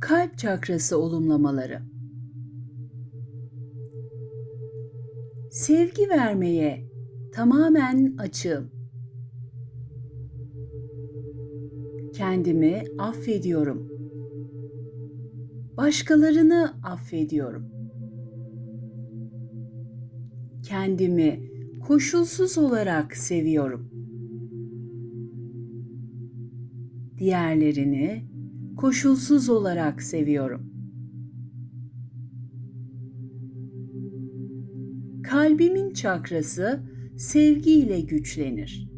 Kalp çakrası olumlamaları. Sevgi vermeye tamamen açığım. Kendimi affediyorum. Başkalarını affediyorum. Kendimi koşulsuz olarak seviyorum. Diğerlerini koşulsuz olarak seviyorum. Kalbimin çakrası sevgiyle güçlenir.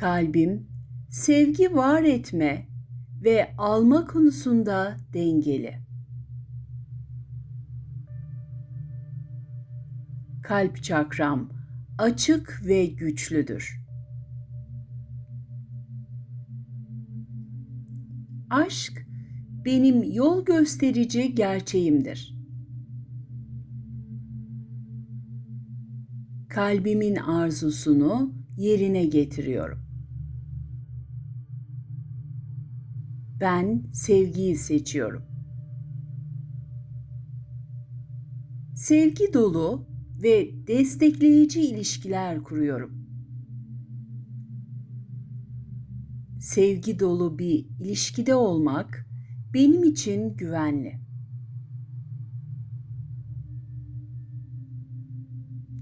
Kalbim sevgi var etme ve alma konusunda dengeli. Kalp çakram açık ve güçlüdür. Aşk benim yol gösterici gerçeğimdir. Kalbimin arzusunu yerine getiriyorum. Ben sevgiyi seçiyorum. Sevgi dolu ve destekleyici ilişkiler kuruyorum. Sevgi dolu bir ilişkide olmak benim için güvenli.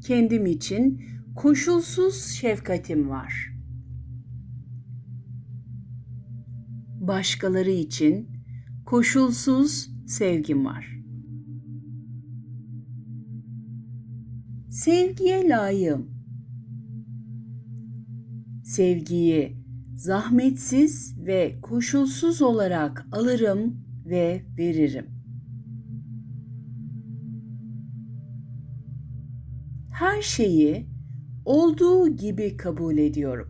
Kendim için koşulsuz şefkatim var. Başkaları için koşulsuz sevgim var. Sevgiye layığım. Sevgiyi zahmetsiz ve koşulsuz olarak alırım ve veririm. Her şeyi olduğu gibi kabul ediyorum.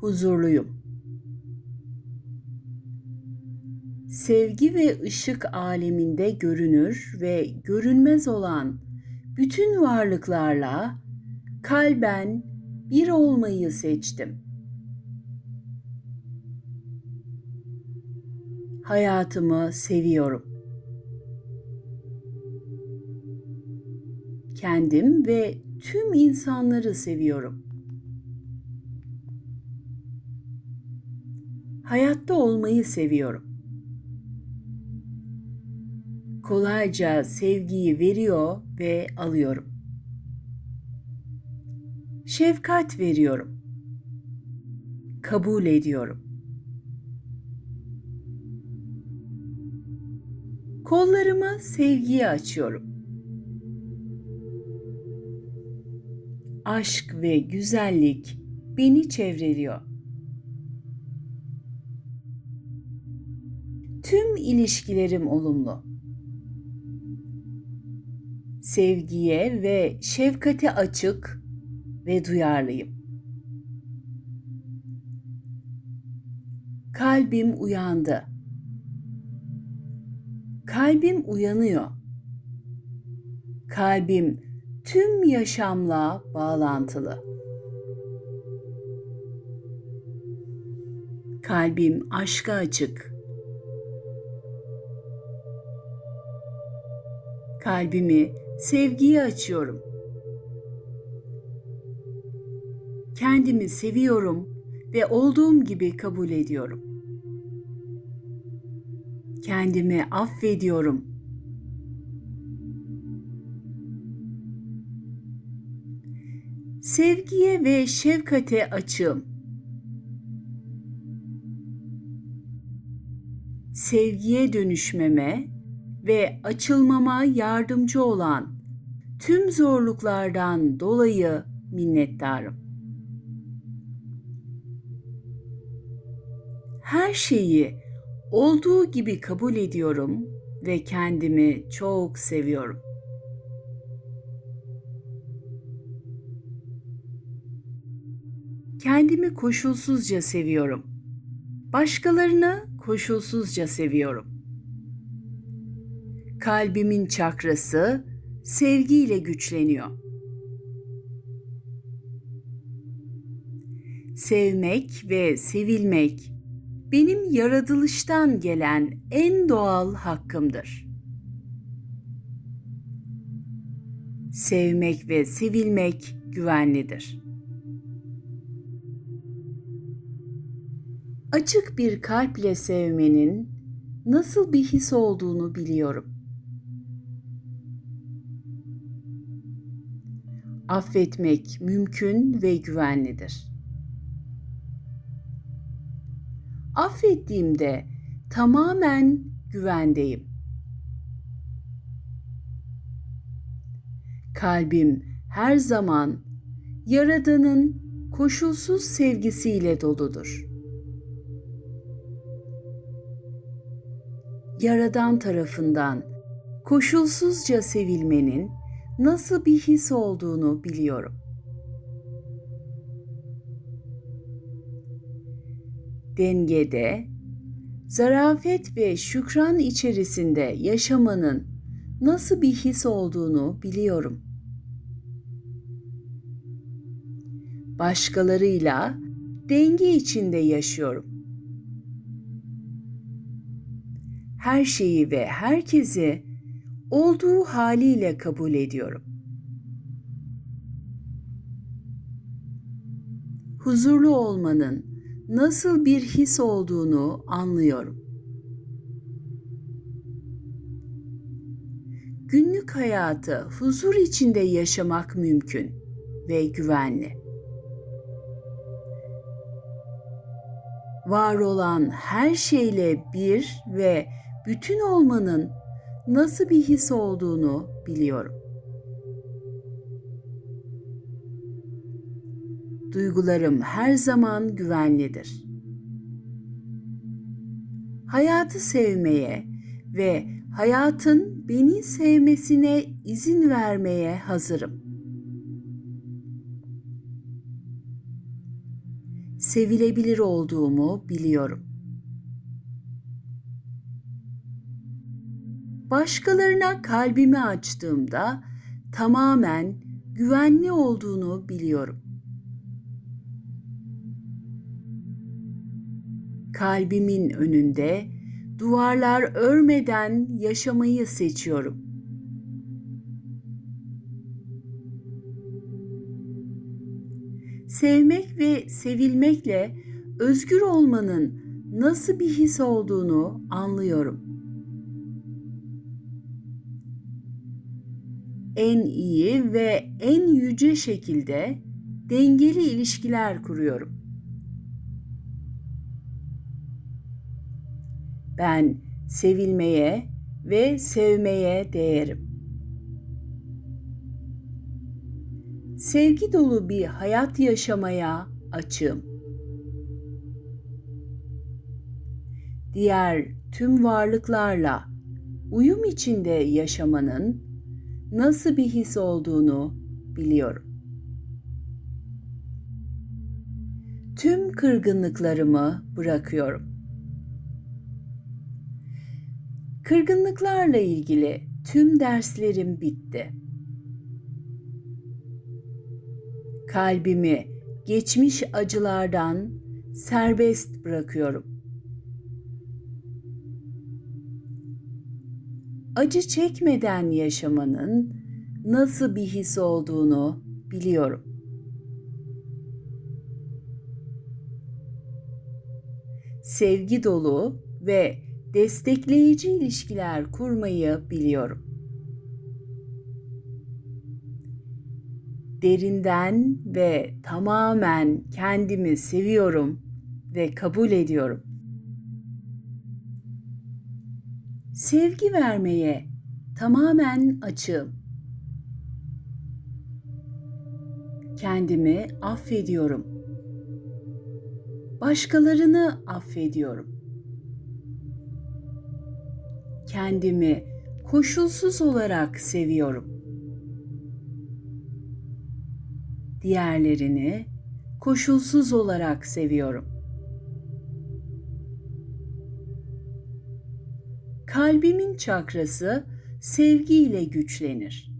Huzurluyum. Sevgi ve ışık aleminde görünür ve görünmez olan bütün varlıklarla kalben bir olmayı seçtim. Hayatımı seviyorum. Kendim ve tüm insanları seviyorum. Hayatta olmayı seviyorum. Kolayca sevgiyi veriyor ve alıyorum. Şefkat veriyorum. Kabul ediyorum. Kollarımı sevgiye açıyorum. Aşk ve güzellik beni çevreliyor. Tüm ilişkilerim olumlu. Sevgiye ve şefkate açık ve duyarlıyım. Kalbim uyandı. Kalbim uyanıyor. Kalbim tüm yaşamla bağlantılı. Kalbim aşka açık. Kalbimi sevgiye açıyorum. Kendimi seviyorum ve olduğum gibi kabul ediyorum. Kendimi affediyorum. Sevgiye ve şefkate açığım. Sevgiye dönüşmeme ve açılmama yardımcı olan tüm zorluklardan dolayı minnettarım. Her şeyi olduğu gibi kabul ediyorum ve kendimi çok seviyorum. Kendimi koşulsuzca seviyorum. Başkalarını koşulsuzca seviyorum. Kalbimin çakrası sevgiyle güçleniyor. Sevmek ve sevilmek benim yaratılıştan gelen en doğal hakkımdır. Sevmek ve sevilmek güvenlidir. Açık bir kalple sevmenin nasıl bir his olduğunu biliyorum. Affetmek mümkün ve güvenlidir. Affettiğimde tamamen güvendeyim. Kalbim her zaman Yaradan'ın koşulsuz sevgisiyle doludur. Yaradan tarafından koşulsuzca sevilmenin nasıl bir his olduğunu biliyorum. Dengede, zarafet ve şükran içerisinde yaşamanın nasıl bir his olduğunu biliyorum. Başkalarıyla denge içinde yaşıyorum. Her şeyi ve herkesi olduğu haliyle kabul ediyorum. Huzurlu olmanın nasıl bir his olduğunu anlıyorum. Günlük hayatı huzur içinde yaşamak mümkün ve güvenli. Var olan her şeyle bir ve bütün olmanın nasıl bir his olduğunu biliyorum. Duygularım her zaman güvenlidir. Hayatı sevmeye ve hayatın beni sevmesine izin vermeye hazırım. Sevilebilir olduğumu biliyorum. Başkalarına kalbimi açtığımda tamamen güvenli olduğunu biliyorum. Kalbimin önünde duvarlar örmeden yaşamayı seçiyorum. Sevmek ve sevilmekle özgür olmanın nasıl bir his olduğunu anlıyorum. En iyi ve en yüce şekilde dengeli ilişkiler kuruyorum. Ben sevilmeye ve sevmeye değerim. Sevgi dolu bir hayat yaşamaya açığım. Diğer tüm varlıklarla uyum içinde yaşamanın nasıl bir his olduğunu biliyorum. Tüm kırgınlıklarımı bırakıyorum. Kırgınlıklarla ilgili tüm derslerim bitti. Kalbimi geçmiş acılardan serbest bırakıyorum. Acı çekmeden yaşamanın nasıl bir his olduğunu biliyorum. Sevgi dolu ve destekleyici ilişkiler kurmayı biliyorum. Derinden ve tamamen kendimi seviyorum ve kabul ediyorum. Sevgi vermeye tamamen açığım. Kendimi affediyorum. Başkalarını affediyorum kendimi koşulsuz olarak seviyorum. Diğerlerini koşulsuz olarak seviyorum. Kalbimin çakrası sevgiyle güçlenir.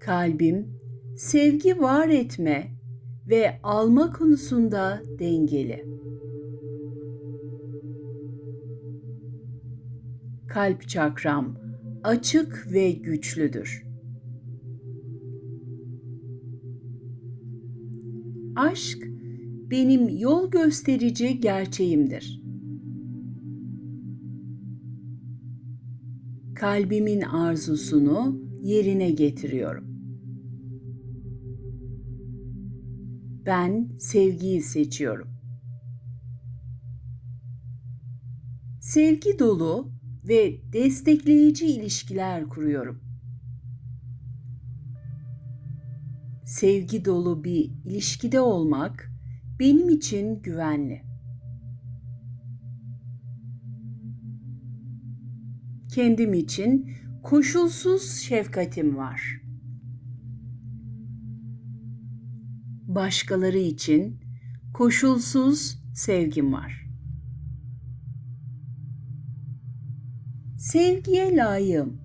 Kalbim sevgi var etme ve alma konusunda dengeli. Kalp çakram açık ve güçlüdür. Aşk benim yol gösterici gerçeğimdir. Kalbimin arzusunu yerine getiriyorum. Ben sevgiyi seçiyorum. Sevgi dolu ve destekleyici ilişkiler kuruyorum. Sevgi dolu bir ilişkide olmak benim için güvenli. Kendim için koşulsuz şefkatim var. Başkaları için koşulsuz sevgim var. Sevgiye layığım.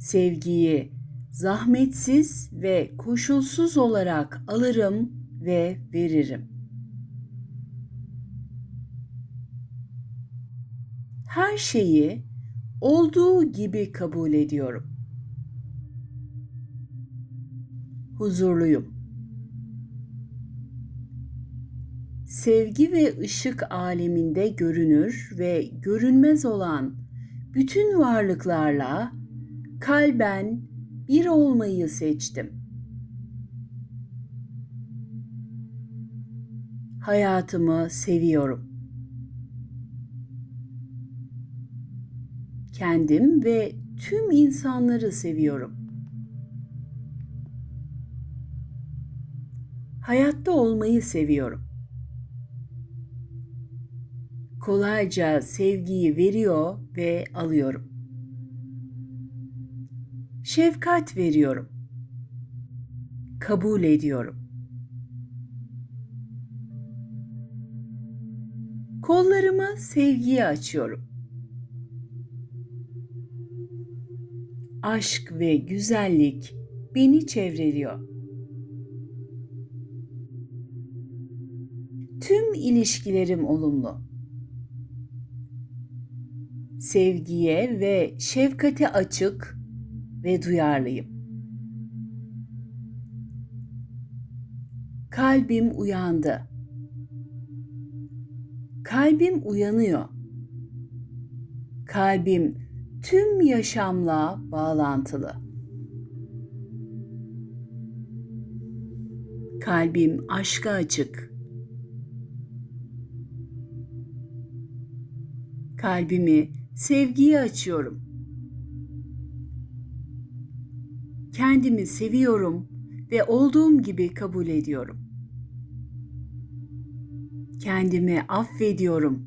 Sevgiyi zahmetsiz ve koşulsuz olarak alırım ve veririm. Her şeyi olduğu gibi kabul ediyorum. Huzurluyum. Sevgi ve ışık aleminde görünür ve görünmez olan bütün varlıklarla kalben bir olmayı seçtim. Hayatımı seviyorum. Kendim ve tüm insanları seviyorum. Hayatta olmayı seviyorum. Kolayca sevgiyi veriyor ve alıyorum. Şefkat veriyorum. Kabul ediyorum. Kollarımı sevgiye açıyorum. Aşk ve güzellik beni çevreliyor. Tüm ilişkilerim olumlu. Sevgiye ve şefkate açık ve duyarlıyım. Kalbim uyandı. Kalbim uyanıyor. Kalbim tüm yaşamla bağlantılı. Kalbim aşka açık. Kalbimi sevgiye açıyorum. Kendimi seviyorum ve olduğum gibi kabul ediyorum. Kendimi affediyorum.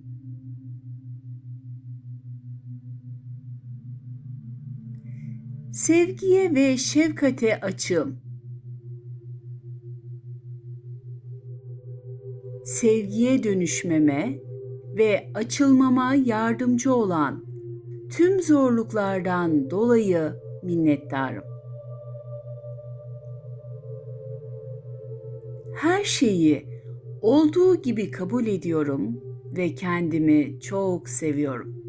Sevgiye ve şefkate açığım. Sevgiye dönüşmeme ve açılmama yardımcı olan tüm zorluklardan dolayı minnettarım. Her şeyi olduğu gibi kabul ediyorum ve kendimi çok seviyorum.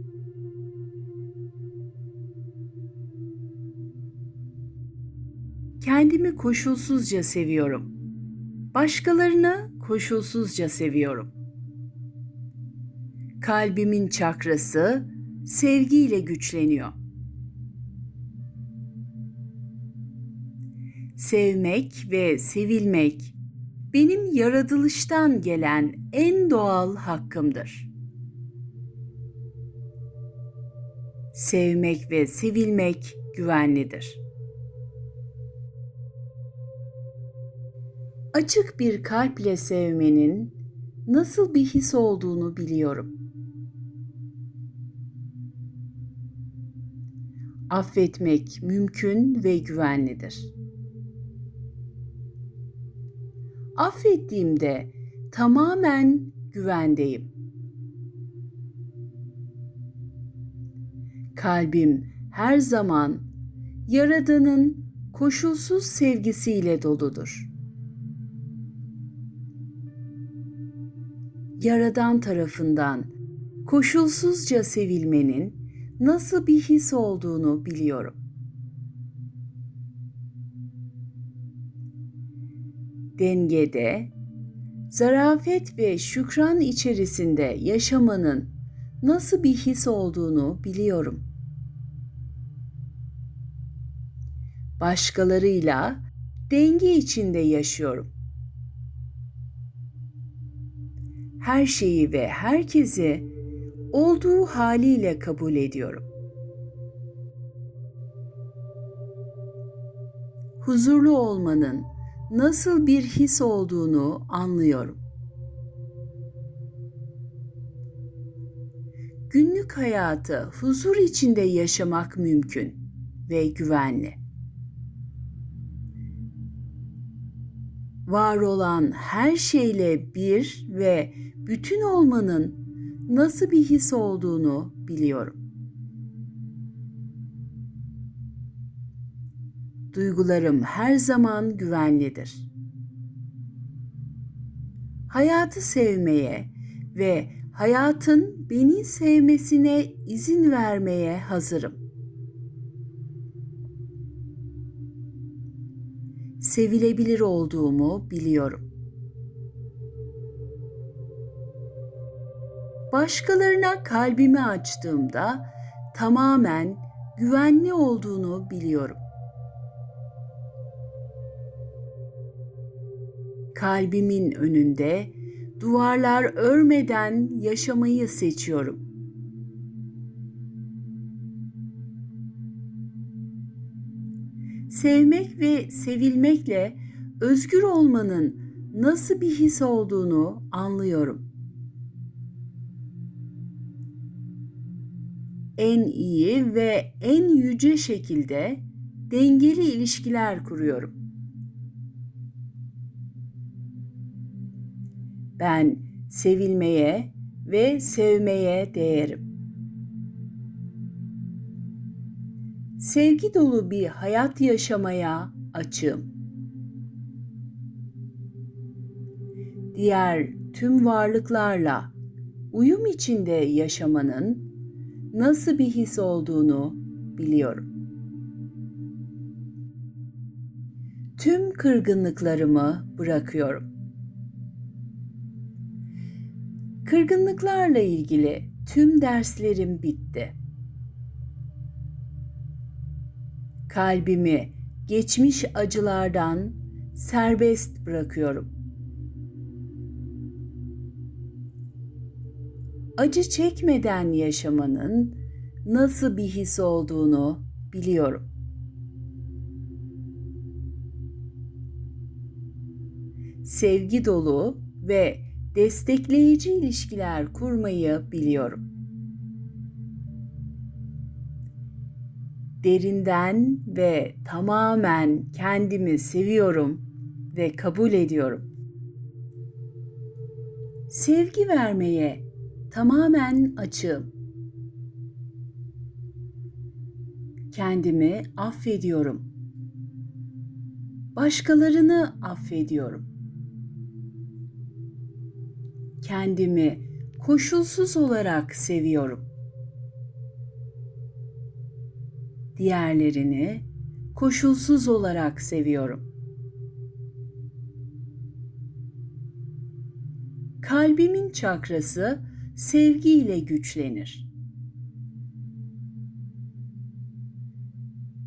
Kendimi koşulsuzca seviyorum. Başkalarını koşulsuzca seviyorum. Kalbimin çakrası sevgiyle güçleniyor. Sevmek ve sevilmek benim yaratılıştan gelen en doğal hakkımdır. Sevmek ve sevilmek güvenlidir. Açık bir kalple sevmenin nasıl bir his olduğunu biliyorum. Affetmek mümkün ve güvenlidir. Affettiğimde tamamen güvendeyim. Kalbim her zaman Yaradan'ın koşulsuz sevgisiyle doludur. Yaradan tarafından koşulsuzca sevilmenin nasıl bir his olduğunu biliyorum. Dengede, zarafet ve şükran içerisinde yaşamanın nasıl bir his olduğunu biliyorum. Başkalarıyla denge içinde yaşıyorum. Her şeyi ve herkesi olduğu haliyle kabul ediyorum. Huzurlu olmanın nasıl bir his olduğunu anlıyorum. Günlük hayatı huzur içinde yaşamak mümkün ve güvenli. Var olan her şeyle bir ve bütün olmanın nasıl bir his olduğunu biliyorum. Duygularım her zaman güvenlidir. Hayatı sevmeye ve hayatın beni sevmesine izin vermeye hazırım. Sevilebilir olduğumu biliyorum. Başkalarına kalbimi açtığımda tamamen güvenli olduğunu biliyorum. Kalbimin önünde duvarlar örmeden yaşamayı seçiyorum. Sevmek ve sevilmekle özgür olmanın nasıl bir his olduğunu anlıyorum. En iyi ve en yüce şekilde dengeli ilişkiler kuruyorum. Ben sevilmeye ve sevmeye değerim. Sevgi dolu bir hayat yaşamaya açığım. Diğer tüm varlıklarla uyum içinde yaşamanın nasıl bir his olduğunu biliyorum. Tüm kırgınlıklarımı bırakıyorum. Kırgınlıklarla ilgili tüm derslerim bitti. Kalbimi geçmiş acılardan serbest bırakıyorum. Acı çekmeden yaşamanın nasıl bir his olduğunu biliyorum. Sevgi dolu ve destekleyici ilişkiler kurmayı biliyorum. Derinden ve tamamen kendimi seviyorum ve kabul ediyorum. Sevgi vermeye tamamen açığım. Kendimi affediyorum. Başkalarını affediyorum kendimi koşulsuz olarak seviyorum. Diğerlerini koşulsuz olarak seviyorum. Kalbimin çakrası sevgiyle güçlenir.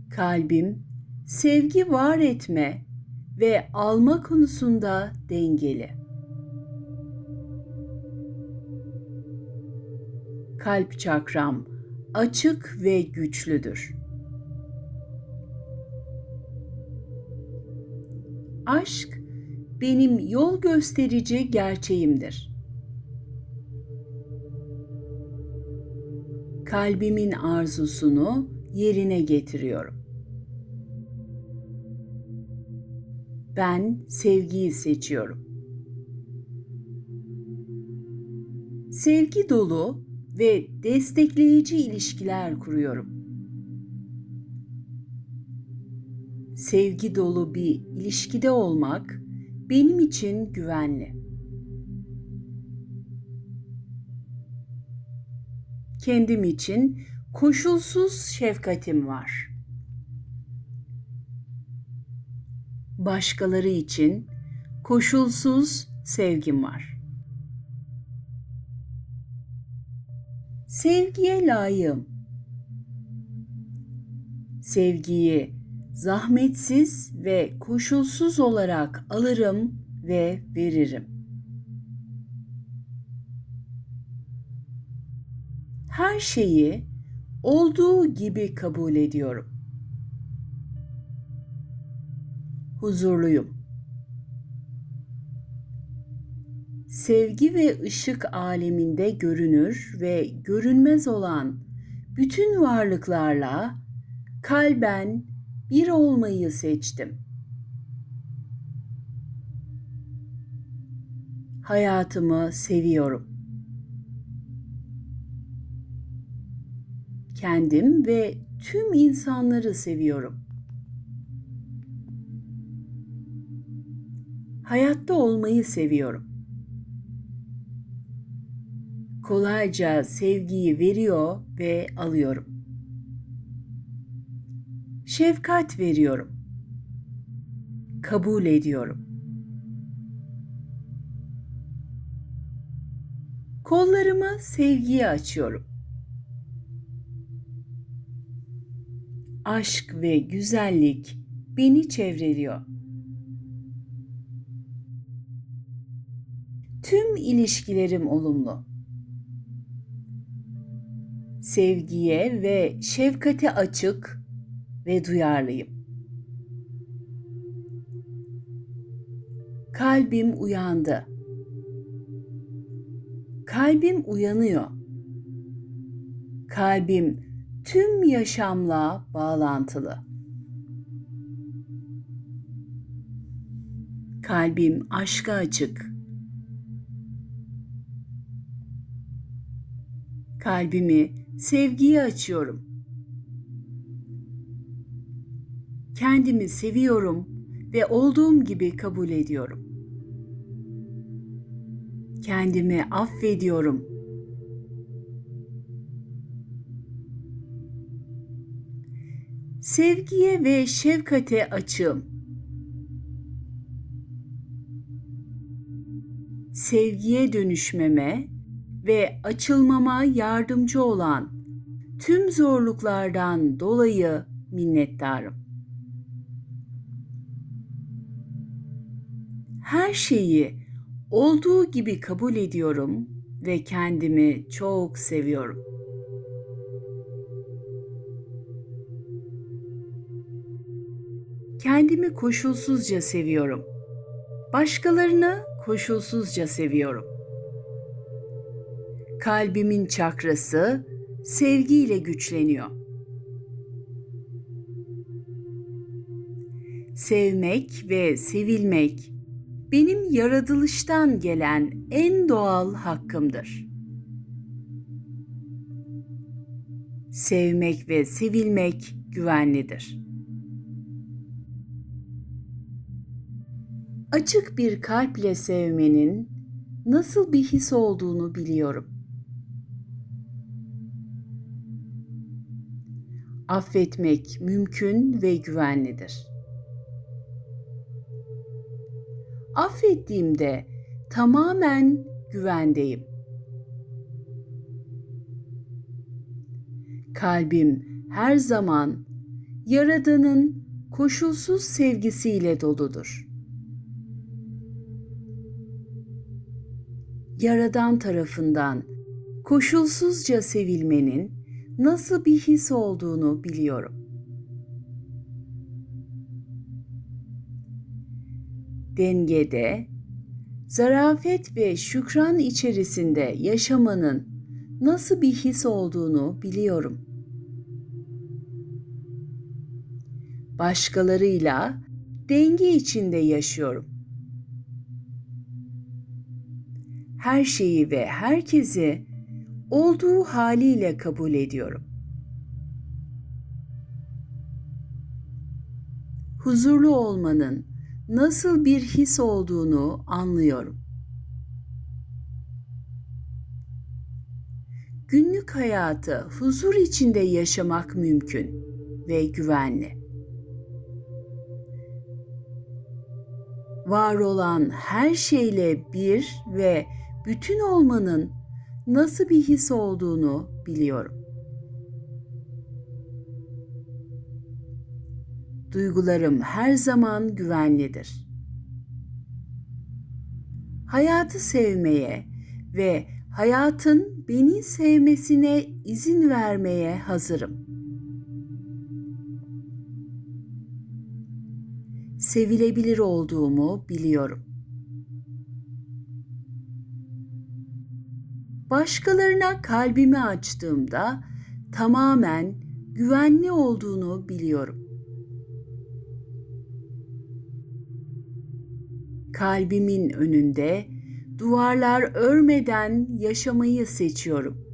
Kalbim sevgi var etme ve alma konusunda dengeli. kalp çakram açık ve güçlüdür. Aşk benim yol gösterici gerçeğimdir. Kalbimin arzusunu yerine getiriyorum. Ben sevgiyi seçiyorum. Sevgi dolu ve destekleyici ilişkiler kuruyorum. sevgi dolu bir ilişkide olmak benim için güvenli. Kendim için koşulsuz şefkatim var. Başkaları için koşulsuz sevgim var. Sevgiye layığım. Sevgiyi zahmetsiz ve koşulsuz olarak alırım ve veririm. Her şeyi olduğu gibi kabul ediyorum. Huzurluyum. Sevgi ve ışık aleminde görünür ve görünmez olan bütün varlıklarla kalben bir olmayı seçtim. Hayatımı seviyorum. Kendim ve tüm insanları seviyorum. Hayatta olmayı seviyorum. Kolayca sevgiyi veriyor ve alıyorum. Şefkat veriyorum. Kabul ediyorum. Kollarımı sevgiye açıyorum. Aşk ve güzellik beni çevreliyor. Tüm ilişkilerim olumlu. Sevgiye ve şefkate açık ve duyarlıyım. Kalbim uyandı. Kalbim uyanıyor. Kalbim tüm yaşamla bağlantılı. Kalbim aşka açık. Kalbimi sevgiye açıyorum. Kendimi seviyorum ve olduğum gibi kabul ediyorum. Kendimi affediyorum. Sevgiye ve şefkate açığım. Sevgiye dönüşmeme ve açılmama yardımcı olan tüm zorluklardan dolayı minnettarım. Her şeyi olduğu gibi kabul ediyorum ve kendimi çok seviyorum. Kendimi koşulsuzca seviyorum. Başkalarını koşulsuzca seviyorum. Kalbimin çakrası sevgiyle güçleniyor. Sevmek ve sevilmek benim yaratılıştan gelen en doğal hakkımdır. Sevmek ve sevilmek güvenlidir. Açık bir kalple sevmenin nasıl bir his olduğunu biliyorum. Affetmek mümkün ve güvenlidir. affettiğimde tamamen güvendeyim. Kalbim her zaman Yaradan'ın koşulsuz sevgisiyle doludur. Yaradan tarafından koşulsuzca sevilmenin nasıl bir his olduğunu biliyorum. dengede, zarafet ve şükran içerisinde yaşamanın nasıl bir his olduğunu biliyorum. Başkalarıyla denge içinde yaşıyorum. Her şeyi ve herkesi olduğu haliyle kabul ediyorum. huzurlu olmanın nasıl bir his olduğunu anlıyorum. Günlük hayatı huzur içinde yaşamak mümkün ve güvenli. Var olan her şeyle bir ve bütün olmanın nasıl bir his olduğunu biliyorum. Duygularım her zaman güvenlidir. Hayatı sevmeye ve hayatın beni sevmesine izin vermeye hazırım. Sevilebilir olduğumu biliyorum. Başkalarına kalbimi açtığımda tamamen güvenli olduğunu biliyorum. Kalbimin önünde duvarlar örmeden yaşamayı seçiyorum.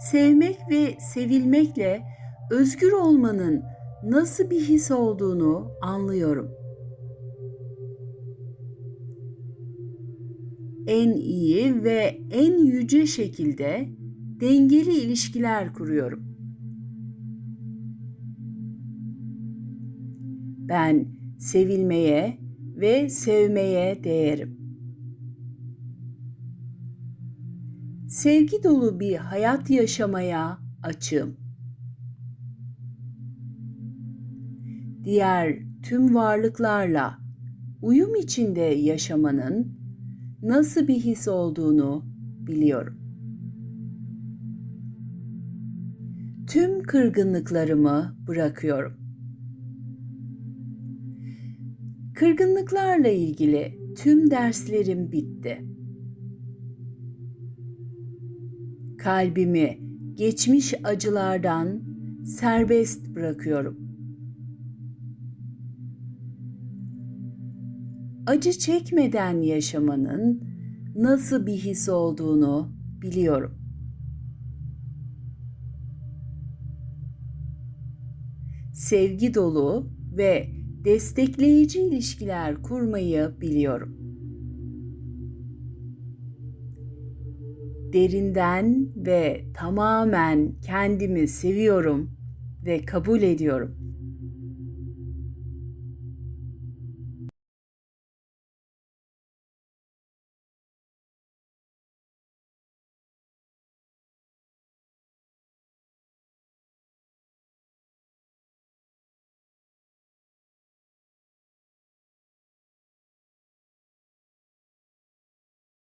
Sevmek ve sevilmekle özgür olmanın nasıl bir his olduğunu anlıyorum. En iyi ve en yüce şekilde dengeli ilişkiler kuruyorum. Ben sevilmeye ve sevmeye değerim. Sevgi dolu bir hayat yaşamaya açığım. Diğer tüm varlıklarla uyum içinde yaşamanın nasıl bir his olduğunu biliyorum. Tüm kırgınlıklarımı bırakıyorum. Kırgınlıklarla ilgili tüm derslerim bitti. Kalbimi geçmiş acılardan serbest bırakıyorum. Acı çekmeden yaşamanın nasıl bir his olduğunu biliyorum. Sevgi dolu ve destekleyici ilişkiler kurmayı biliyorum. Derinden ve tamamen kendimi seviyorum ve kabul ediyorum.